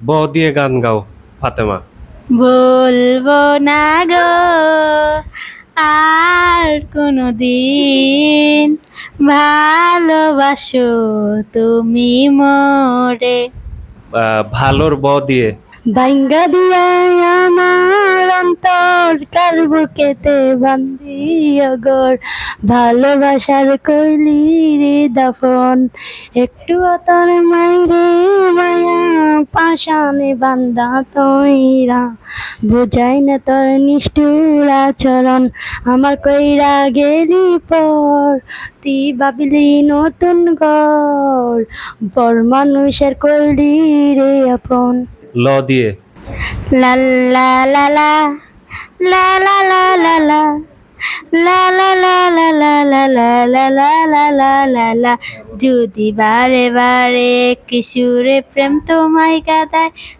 ব দিয়ে গান গাও ফাতেমা। বলব না গো আর কোনো দিন ভালোবাসো তুমি মোরে। ভালোর ব দিয়ে। ভাঙ্গা দিয়া আমার অন্তর কার বুকেতে বান্দিও গোর। ভালোবাসার কইলি রে দাফন একটু তোর মাইরে মায়া পাশানে বান্দা তৈরা। বুঝাই না তোর নিষ্ঠুর আচরণ আমার কইরা গেলি পর। তুই ভাবিলি নতুন ঘর বর মানুষের কইলি রে আপন। ল দিয়ে। La la la la la la la la লা লা লা লা লা লা লা। যদি বারে বারে কিশোরে প্রেম তোমায় গাদায়